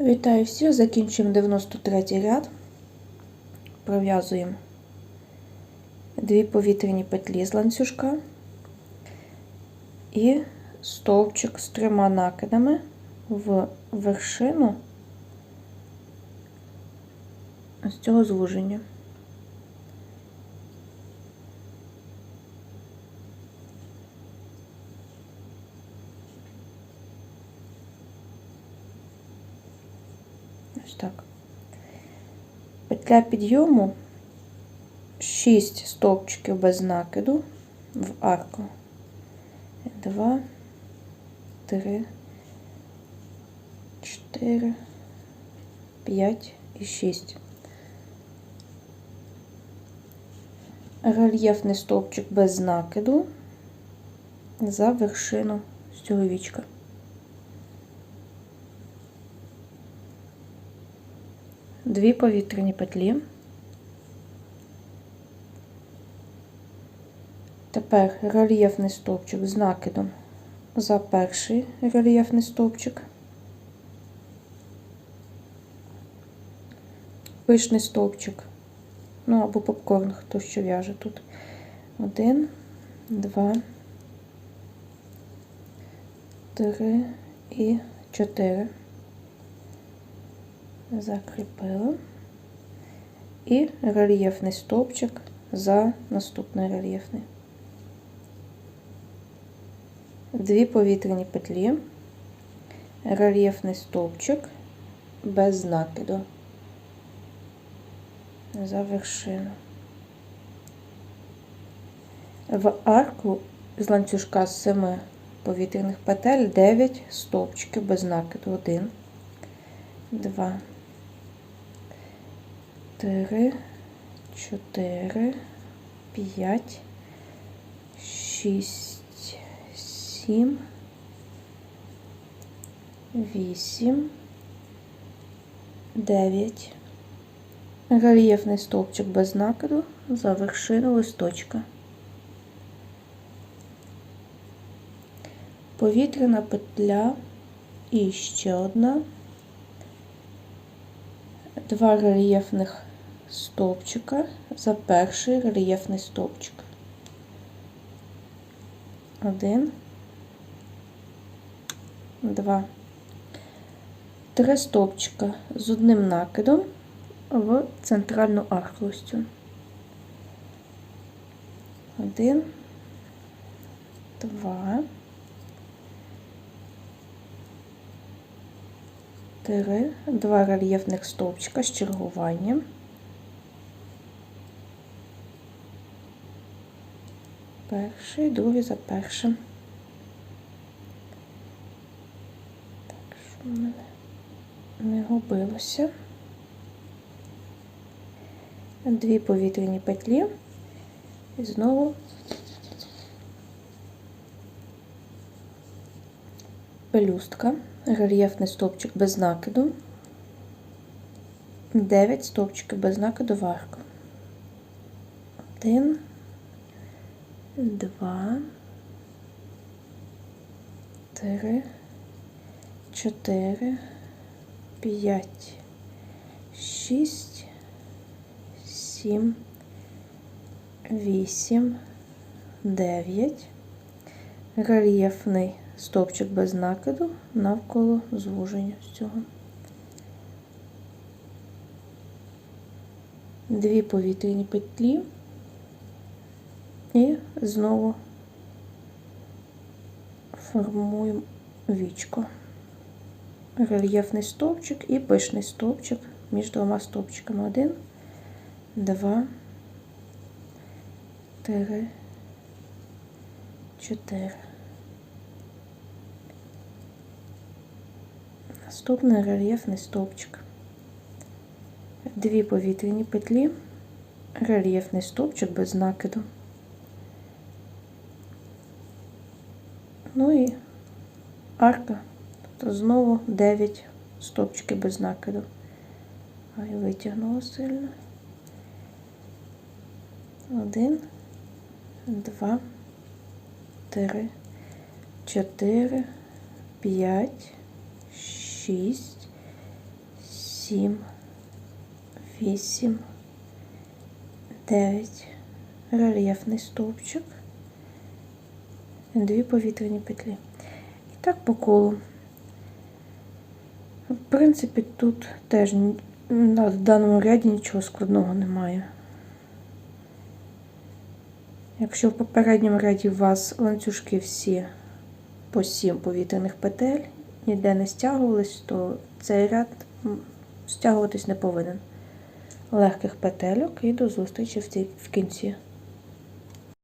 Вітаю всіх! Закінчуємо 93 ряд. Пров'язуємо дві повітряні петлі з ланцюжка і стовпчик з трьома накидами в вершину з цього звуження. Ось так. Петля підйому 6 стовпчиків без накиду в арку. 2, 3, 4, 5 і 6. Рельєфний стовпчик без накиду за вершину з цього вічка. Дві повітряні петлі. Тепер рельєфний стовпчик з накидом за перший рельєфний стовпчик, пишний стовпчик, ну або попкорн, хто що в'яже тут. Один, два, три і чотири. Закріпила. І рельєфний стовпчик за наступний рельєфний. Дві повітряні петлі, рельєфний стовпчик без накиду за вершину. В арку з ланцюжка з 7 повітряних петель 9 стовпчиків без накиду. 1, 2, 3, 4, 5, 6, 7, 8, 9. Рельєфний стовпчик без накиду за вершину листочка. Повітряна петля і ще одна. Два рельєфних стовпчика за перший рельєфний стовпчик. Один, два, три стовпчика з одним накидом в центральну цю. Один, два, три, два рельєфних стовпчика з чергуванням. Перший, другий за першим. Так, що в мене не губилося. Дві повітряні петлі і знову пелюстка, рельєфний стовпчик без накиду, 9 стовпчиків без накиду в арку. Один, два, три, чотири, п'ять, шість, сім, вісім, дев'ять. Рельєфний стовпчик без накиду навколо звуження з цього. Дві повітряні петлі. І знову формуємо вічко. Рельєфний стовпчик і пишний стовпчик між двома стовпчиками. Один, два, три, чотири. Наступний рельєфний стовпчик. Дві повітряні петлі, рельєфний стовпчик без накиду. Ну і арка, тобто знову 9 стовпчиків без накиду. А я витягнула сильно. Один, два, три, чотири, п'ять, шість, сім, вісім, дев'ять. Рельєфний стовпчик. Дві повітряні петлі. І так по колу. В принципі, тут теж в даному ряді нічого складного немає. Якщо в попередньому ряді у вас ланцюжки всі по 7 повітряних петель, ніде не стягувались, то цей ряд стягуватись не повинен. Легких петельок і до зустрічі в кінці.